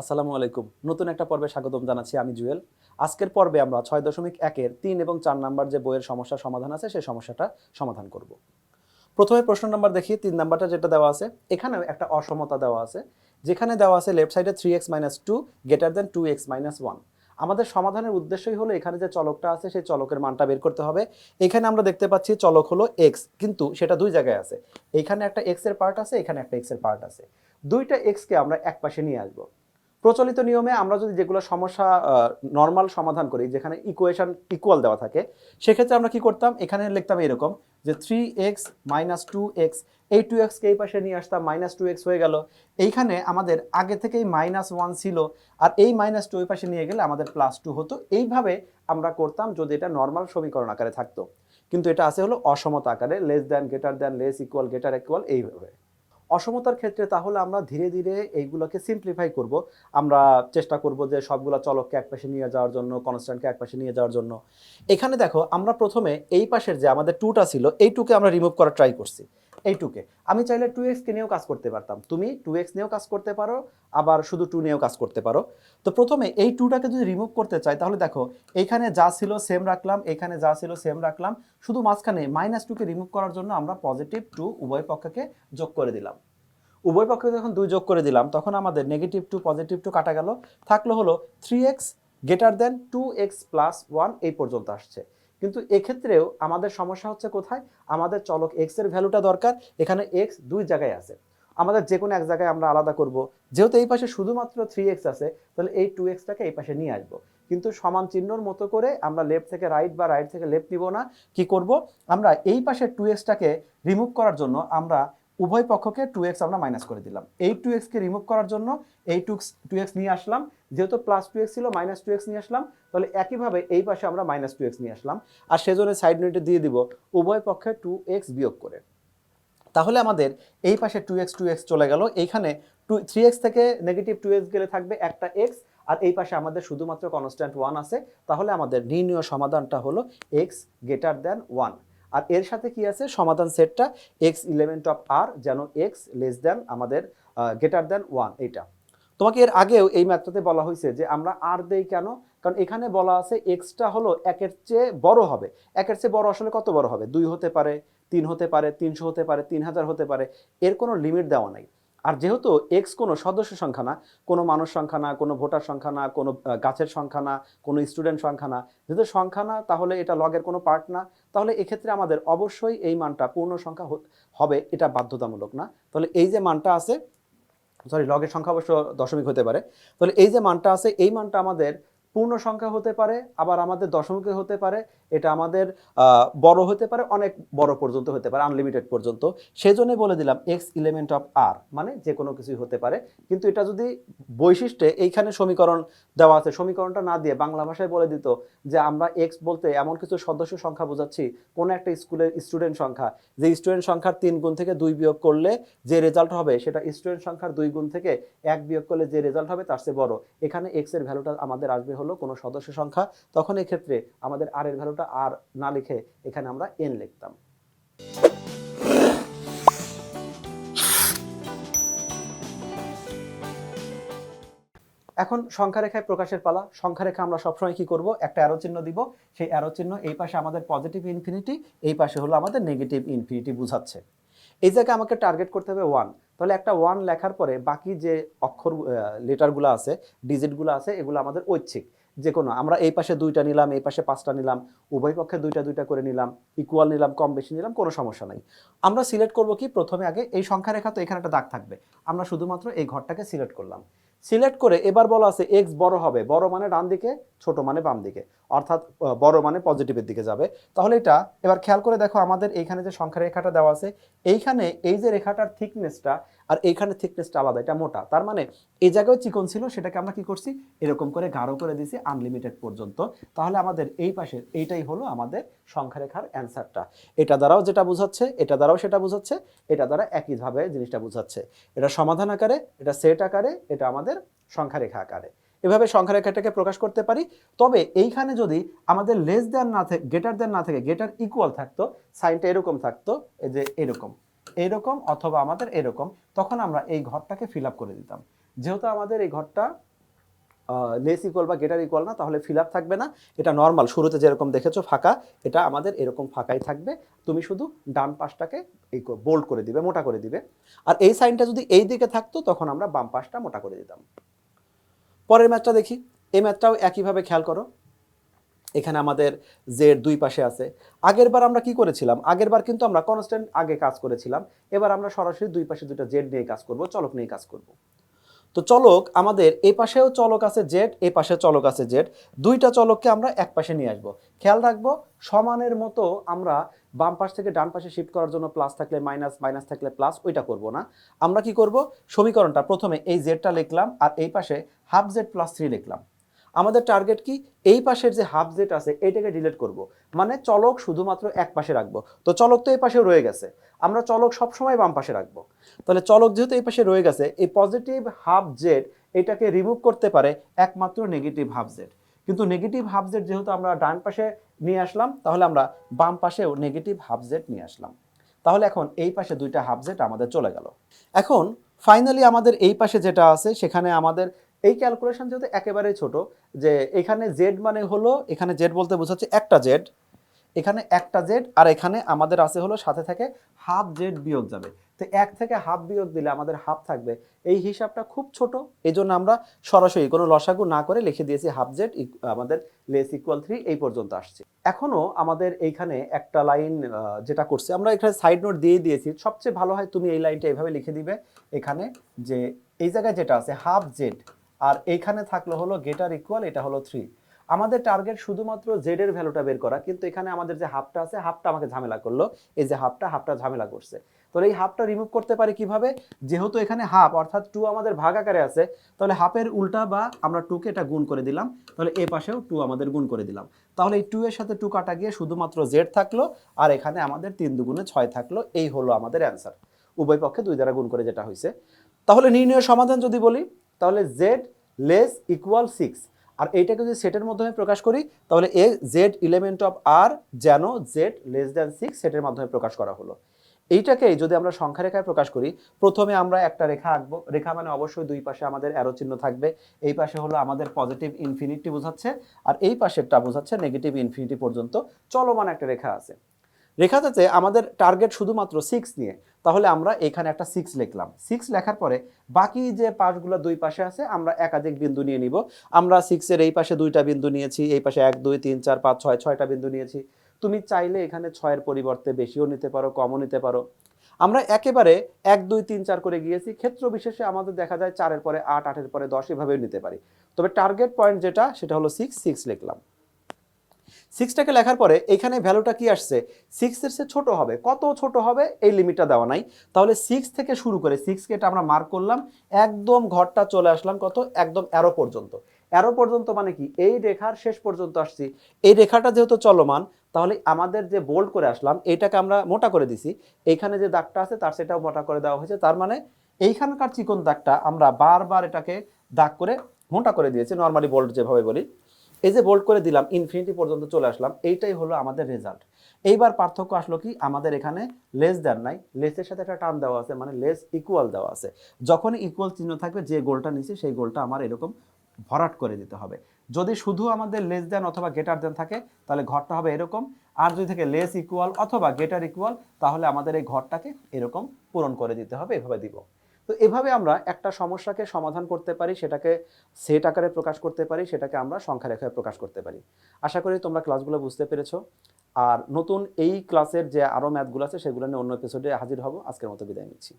আসসালামু আলাইকুম। নতুন একটা পর্বে স্বাগতম জানাচ্ছি আমি জুয়েল। আজকের পর্বে আমরা ছয় দশমিক একের তিন এবং চার নাম্বার যে বইয়ের সমস্যার সমাধান আছে, সেই সমস্যাটা সমাধান করব। প্রথমে প্রশ্ন নাম্বার দেখি, তিন নাম্বারটা যেটা দেওয়া আছে, এখানেও একটা অসমতা দেওয়া আছে। যেখানে দেওয়া আছে লেফট সাইডে three x minus two greater than two x minus one আমাদের সমাধানের উদ্দেশ্যই হলো এখানে যে চলকটা আছে, সেই চলকের মানটা বের করতে হবে। এখানে আমরা দেখতে পাচ্ছি চলক হলো এক্স কিন্তু সেটা দুই জায়গায় আছে। এখানে একটা এক্সের পার্ট আছে, এখানে একটা এক্সের পার্ট আছে। দুইটা এক্সকে আমরা এক পাশে নিয়ে আসব। প্রচলিত নিয়মে আমরা যদি যেগুলো সমস্যা নর্মাল সমাধান করি, যেখানে ইকুয়েশন ইকুয়াল দেওয়া থাকে, সেক্ষেত্রে আমরা কি করতাম? এখানে লিখতাম এরকম যে three x minus two x এই টু এক্সকে এই পাশে নিয়ে আসতাম মাইনাস টু এক্স হয়ে গেল। এইখানে আমাদের আগে থেকেই মাইনাস ওয়ান ছিল, আর এই মাইনাস টু এই পাশে নিয়ে গেলে আমাদের প্লাস টু হতো। এইভাবে আমরা করতাম যদি এটা নর্মাল সমীকরণ আকারে থাকতো। কিন্তু এটা আছে হলো অসমতা আকারে less than greater than less equal greater equal এইভাবে। অসমতার ক্ষেত্রে তাহলে আমরা ধীরে ধীরে এইগুলোকে সিম্পলিফাই করব। আমরা চেষ্টা করব যে সবগুলো চলককে একপাশে নিয়ে যাওয়ার জন্য কনস্ট্যান্টকে একপাশে নিয়ে যাওয়ার জন্য। এখানে দেখো, আমরা প্রথমে এই পাশের যে আমাদের টুটা ছিল, এই টুকে আমরা রিমুভ করার ট্রাই করছি। এইটুকে। আমি চাইলে টু এক্সকে নিয়েও কাজ করতে পারতাম। তুমি টু এক্স নিয়েও কাজ করতে পারো, আবার শুধু টু নিয়েও কাজ করতে পারো। তো প্রথমে এই টুটাকে যদি রিমুভ করতে চাই, তাহলে দেখো এইখানে যা ছিল সেম রাখলাম, এখানে যা ছিল সেম রাখলাম। শুধু মাঝখানে মাইনাস টুকে রিমুভ করার জন্য আমরা পজিটিভ টু উভয় পক্ষকে যোগ করে দিলাম। উভয় পক্ষকে যখন দুই যোগ করে দিলাম, তখন আমাদের নেগেটিভ টু পজিটিভ টু কাটা গেল। থাকল হলো three x greater than two x plus one এই পর্যন্ত আসছে। কিন্তু এক্ষেত্রেও আমাদের সমস্যা হচ্ছে কোথায়? আমাদের চলক এক্সের ভ্যালুটা দরকার। এখানে এক্স দুই জায়গায় আছে। আমাদের যে কোনো এক জায়গায় আমরা আলাদা করব। যেহেতু এই পাশে শুধুমাত্র থ্রি এক্স আছে, তাহলে এই টু এক্সটাকে এই পাশে নিয়ে আসব। কিন্তু সমান চিহ্নর মতো করে আমরা লেফট থেকে রাইট বা রাইট থেকে লেফট নিব না। কি করব? আমরা এই পাশে টু এক্সটাকে রিমুভ করার জন্য আমরা উভয় পক্ষকে টু এক্স আমরা মাইনাস করে দিলাম। এই টু এক্সকে রিমুভ করার জন্য এই টু টু এক্স নিয়ে আসলাম। যেহেতু প্লাস টু এক্স ছিল মাইনাস টু এক্স নিয়ে আসলাম, তাহলে একইভাবে এই পাশে আমরা মাইনাস টু এক্স নিয়ে আসলাম। আর সেজন্য সাইড নোটে দিয়ে দিব উভয় পক্ষে টু এক্স বিয়োগ করে। তাহলে আমাদের এই পাশে টু এক্স টু এক্স চলে গেল। এইখানে টু থ্রি এক্স থেকে নেগেটিভ টু এক্স গেলে থাকবে একটা এক্স আর এই পাশে আমাদের শুধুমাত্র কনস্ট্যান্ট ওয়ান আছে। তাহলে আমাদের নির্ণয় সমাধানটা হলো এক্স গেটার দেন ওয়ান আর এর সাথে কি আছে? সমাধান সেটটা এক্স ইলেভেন্ট অফ আর যেন এক্স লেস দেন আমাদের গেটার দেন ওয়ান এইটা। তোমাকে এর আগেও এই ম্যাথটাতে বলা হয়েছে যে আমরা আর দেই কেন? কারণ এখানে বলা আছে এক্সটা হলো একের চেয়ে বড় হবে। একের চেয়ে বড় আসলে কত বড় হবে? দুই হতে পারে, তিন হতে পারে, তিনশো হতে পারে, তিন হাজার হতে পারে। এর কোনো লিমিট দেওয়া নাই। আর যেহেতু এক্স কোনো সদস্য সংখ্যা না, কোনো মানুষ সংখ্যা না, কোনো ভোটার সংখ্যা না, কোনো গাছের সংখ্যা না, কোনো স্টুডেন্ট সংখ্যা না, যেহেতু সংখ্যা না, তাহলে এটা লগের কোনো পার্ট না। তাহলে এক্ষেত্রে আমাদের অবশ্যই এই মানটা পূর্ণ সংখ্যা হবে, এটা বাধ্যতামূলক না। তাহলে এই যে মানটা আছে সরি লগের সংখ্যা অবশ্য দশমিক হতে পারে। তাহলে এই যে মানটা আছে, এই মানটা আমাদের পূর্ণ সংখ্যা হতে পারে, আবার আমাদের দশমিকে হতে পারে এটা আমাদের বড় হতে পারে, অনেক বড় পর্যন্ত হতে পারে আনলিমিটেড পর্যন্ত। সেই জন্য বলে দিলাম এক্স ইলেমেন্ট অফ আর মানে যে কোনো কিছুই হতে পারে। কিন্তু এটা যদি বৈশিষ্ট্যে এইখানে সমীকরণ দেওয়া আছে, সমীকরণটা না দিয়ে বাংলা ভাষায় বলে দিত যে আমরা এক্স বলতে এমন কিছু সদস্য সংখ্যা বোঝাচ্ছি, কোন একটা স্কুলের স্টুডেন্ট সংখ্যা, যে স্টুডেন্ট সংখ্যার তিন গুণ থেকে দুই বিয়োগ করলে যে রেজাল্ট হবে, সেটা স্টুডেন্ট সংখ্যার দুই গুণ থেকে এক বিয়োগ করলে যে রেজাল্ট হবে, তার চেয়ে বড়। এখানে এক্সের ভ্যালুটা আমাদের আসবে হলো কোনো সদস্য সংখ্যা। তখন এক্ষেত্রে আমাদের আর এর ভ্যালুটা আর না লিখে এখানে আমরা এন লিখতাম। এখন সংখ্যা রেখায় প্রকাশের পালা। সংখ্যা রেখা আমরা সবসময় কি করব? একটা অ্যারো চিহ্ন দিব। সেই অ্যারো চিহ্ন এই পাশে আমাদের পজিটিভ ইনফিনিটি এই পাশে হলো আমাদের নেগেটিভ ইনফিনিটি বোঝাচ্ছে। এই জায়গায় আমাকে টার্গেট করতে হবে ওয়ান তাহলে একটা ওয়ান লেখার পরে বাকি যে অক্ষর লেটারগুলো আছে ডিজিটগুলো আছে, এগুলো আমাদের ঐচ্ছিক। যে কোনো আমরা এই পাশে দুইটা নিলাম, এই পাশে পাঁচটা নিলাম, উভয় পক্ষে দুইটা দুইটা করে নিলাম ইকুয়াল নিলাম, কম বেশি নিলাম, কোনো সমস্যা নাই। আমরা সিলেক্ট করব কি? প্রথমে আগে এই সংখ্যা রেখা তো এখানে একটা দাগ থাকবে। আমরা শুধুমাত্র এই ঘরটাকে সিলেক্ট করলাম। সিলেক্ট করে এবার বলা আছে এক্স বড় হবে, বড় মানে ডান দিকে, ছোট মানে বাম দিকে, অর্থাৎ বড় মানে পজিটিভের দিকে যাবে। তাহলে এটা, এবার খেয়াল করে দেখো আমাদের এইখানে যে সংখ্যা রেখাটা দেওয়া আছে, এইখানে এই যে রেখাটার থিকনেসটা আর এইখানে থিকনেসটা আলাদা, এটা মোটা। তার মানে এই জায়গায় চিকন ছিল, সেটাকে আমরা কি করছি? এরকম করে গাঢ় করে দিয়েছি আনলিমিটেড পর্যন্ত। তাহলে আমাদের এই পাশের, এইটাই হলো আমাদের সংখ্যা রেখার অ্যান্সারটা এটা দ্বারাও যেটা বোঝাচ্ছে, এটা দ্বারাও সেটা বোঝাচ্ছে, এটা দ্বারা একইভাবে জিনিসটা বোঝাচ্ছে। এটা সমাধান আকারে, এটা সেট আকারে, এটা আমাদের সংখ্যা রেখা আকারে। এভাবে সংখ্যা রেখাটাকে প্রকাশ করতে পারি। তবে এইখানে যদি আমাদের লেস দেন না থাকে গেটার দেন না থাকে গেটার ইকুয়াল থাকতো সাইনটা এরকম থাকতো, এই যে এরকম। এরকম অথবা আমাদের এরকম, তখন আমরা এই ঘরটাকে ফিল আপ করে দিতাম। যেহেতু আমাদের এই ঘরটা লেস ইকুয়াল বা গেটার ইকুয়াল না, তাহলে ফিল আপ থাকবে না। এটা নর্মাল শুরুতে যেরকম দেখেছ ফাঁকা, এটা আমাদের এরকম ফাঁকাই থাকবে। তুমি শুধু ডান পাশটাকে এই বোল্ড করে দিবে, মোটা করে দিবে। আর এই সাইনটা যদি এই দিকে থাকতো, তখন আমরা বাম পাশটা মোটা করে দিতাম। পরের ম্যাচটা দেখি। এই ম্যাচটাও একইভাবে খেয়াল করো। এখানে আমাদের জেড দুই পাশে আছে। আগের বার আমরা কি করেছিলাম? আগের বার কিন্তু আমরা কনস্ট্যান্ট আগে কাজ করেছিলাম। এবার আমরা সরাসরি দুই পাশে দুইটা জেড নিয়ে কাজ করব, চলক নিয়ে কাজ করব। তো চলক আমাদের এই পাশেও চলক আছে জেড এই পাশে চলক আছে জেড। দুইটা চলককে আমরা এক পাশে নিয়ে আসব। খেয়াল রাখব, সমানের মতো আমরা বাম পাশ থেকে ডান পাশে শিফট করার জন্য প্লাস থাকলে মাইনাস মাইনাস থাকলে প্লাস ওইটা করব না। আমরা কি করব? সমীকরণটা প্রথমে এই জেডটা লিখলাম আর এই পাশে হাফ জেড প্লাস থ্রি লিখলাম। আমাদের টার্গেট কি? এই পাশের যে হাফ জেড আছে, এইটাকে ডিলিট করব। মানে চলক শুধুমাত্র এক পাশে রাখব। তো চলক তো এই পাশে রয়ে গেছে। আমরা চলক সবসময় বাম পাশে রাখব। তাহলে চলক যেহেতু এই পাশে রয়ে গেছে, এই পজিটিভ হাফ জেড এটাকে রিমুভ করতে পারে একমাত্র নেগেটিভ হাফ জেড কিন্তু নেগেটিভ হাফ জেড যেহেতু আমরা ডান পাশে নিয়ে আসলাম, তাহলে আমরা বাম পাশেও নেগেটিভ হাফ জেড নিয়ে আসলাম। তাহলে এখন এই পাশে দুইটা হাফ জেড আমাদের চলে গেল। এখন ফাইনালি আমাদের এই পাশে যেটা আছে, সেখানে আমাদের এই ক্যালকুলেশন যেহেতু একেবারেই ছোট, যে এখানে জেড মানে হলো, এখানে জেড বলতে বোঝাচ্ছে একটা জেড এখানে একটা জেড আর এখানে আমাদের আছে হলো সাথে থাকে হাফ জেড বিয়োগ যাবে। তো এক থেকে হাফ বিয়োগ দিলে আমাদের হাফ থাকবে। এই হিসাবটা খুব ছোট এই জন্য আমরা সরাসরি কোনো লসাগু না করে লিখে দিয়েছি হাফ জেড আমাদের লেস ইকুয়াল থ্রি এই পর্যন্ত আসছে। এখনও আমাদের এইখানে একটা লাইন যেটা করছে, আমরা এখানে সাইড নোট দিয়ে দিয়েছি। সবচেয়ে ভালো হয় তুমি এই লাইনটা এইভাবে লিখে দিবে এখানে যে এই জায়গায় যেটা আছে হাফ জেড, আর এইখানে থাকল হলো গেটার ইকুয়াল, এটা হলো থ্রি। আমাদের টার্গেট শুধুমাত্র জেড এর ভ্যালুটা বের করা, কিন্তু এখানে আমাদের যে হাফটা আছে হাফটা আমাকে ঝামেলা করল। এই যে হাফটা হাফটা ঝামেলা করছে। তাহলে এই হাফটা রিমুভ করতে পারি কীভাবে? যেহেতু এখানে হাফ অর্থাৎ টু আমাদের ভাগ আকারে আছে, তাহলে হাফের উল্টা বা আমরা টুকে এটা গুণ করে দিলাম, তাহলে এ পাশেও টু আমাদের গুণ করে দিলাম। তাহলে এই টু এর সাথে টু কাটা গিয়ে শুধুমাত্র জেড থাকল, আর এখানে আমাদের তিন দুগুণে ছয় থাকল, এই হলো আমাদের অ্যান্সার উভয় পক্ষে দুই দ্বারা গুণ করে যেটা হয়েছে তাহলে নির্ণয় সমাধান যদি বলি, তাহলে জেড লেস ইকুয়াল সিক্স আর এইটাকে যদি সেটের মাধ্যমে প্রকাশ করি, তাহলে A z element of R যেন জেড লেস দ্যান সিক্স সেটের মাধ্যমে প্রকাশ করা হলো। এইটাকেই যদি আমরা সংখ্যা রেখায় প্রকাশ করি, প্রথমে আমরা একটা রেখা আঁকবো। রেখা মানে অবশ্যই দুই পাশে আমাদের অ্যারো চিহ্ন থাকবে। এই পাশে হলো আমাদের পজিটিভ ইনফিনিটি বোঝাচ্ছে, আর এই পাশেরটা বোঝাচ্ছে নেগেটিভ ইনফিনিটি পর্যন্ত চলমান একটা রেখা আছে। রেখাটাতে আমাদের টার্গেট শুধুমাত্র সিক্স নিয়ে। তাহলে আমরা এখানে একটা সিক্স লিখলাম। সিক্স লেখার পরে বাকি যে পাশগুলো দুই পাশে আছে, আমরা একাধিক বিন্দু নিয়ে নিব। আমরা সিক্সের এই পাশে দুইটা বিন্দু নিয়েছি, এই পাশে এক, দুই, তিন, চার, পাঁচ, ছয়, ছয়টা বিন্দু নিয়েছি। তুমি চাইলে এখানে ছয়ের পরিবর্তে বেশিও নিতে পারো, কমও নিতে পারো। আমরা একেবারে এক, দুই, তিন, চার করে গিয়েছি। ক্ষেত্র বিশেষে আমাদের দেখা যায় চারের পরে আট, আটের পরে দশ এভাবেও নিতে পারি। তবে টার্গেট পয়েন্ট যেটা, সেটা হলো সিক্স সিক্স লিখলাম। সিক্সটাকে লেখার পরে এখানে ভ্যালুটা কি আসছে? সিক্সের সে ছোট হবে। কত ছোট হবে? এই লিমিটটা দেওয়া নাই। তাহলে সিক্স থেকে শুরু করে সিক্সকে এটা আমরা মার্ক করলাম, একদম ঘরটা চলে আসলাম কত? একদম অ্যারো পর্যন্ত। অ্যারো পর্যন্ত মানে কি? এই রেখার শেষ পর্যন্ত আসছি। এই রেখাটা যেহেতু চলমান, তাহলে আমাদের যে বোল্ড করে আসলাম এইটাকে আমরা মোটা করে দিছি। এইখানে যে দাগটা আছে, তার সেটাও মোটা করে দেওয়া হয়েছে। তার মানে এইখানকার চিকন দাগটা আমরা বারবার এটাকে দাগ করে মোটা করে দিয়েছি নর্মালি বোল্ড যেভাবে বলি। এই যে বোল্ড করে দিলাম ইনফিনিটি পর্যন্ত চলে আসলাম, এইটাই হলো আমাদের রেজাল্ট এইবার পার্থক্য আসলো কি? আমাদের এখানে লেস দেন নাই। লেসের সাথে একটা টার্ম দেওয়া আছে মানে লেস ইকুয়াল দেওয়া আছে। যখনই ইকুয়াল চিহ্ন থাকবে, যে গোলটা নিছি, সেই গোলটা আমার এরকম ভরাট করে দিতে হবে। যদি শুধু আমাদের লেস দেন অথবা গেটার দেন থাকে, তাহলে ঘরটা হবে এরকম। আর যদি থাকে লেস ইকুয়াল অথবা গেটার ইকুয়াল তাহলে আমাদের এই ঘরটাকে এরকম পূরণ করে দিতে হবে, এভাবে দিব। তো এভাবে আমরা একটা সমস্যাকে সমাধান করতে পারি, সেটাকে সেট আকারে প্রকাশ করতে পারি, সেটাকে আমরা সংখ্যা রেখায় প্রকাশ করতে পারি। আশা করি তোমরা ক্লাসগুলো বুঝতে পেরেছ। আর নতুন এই ক্লাসের যে আরও ম্যাথগুলো আছে, সেগুলো নিয়ে অন্য এপিসোডে হাজির হব। আজকের মতো বিদায় নিচ্ছি।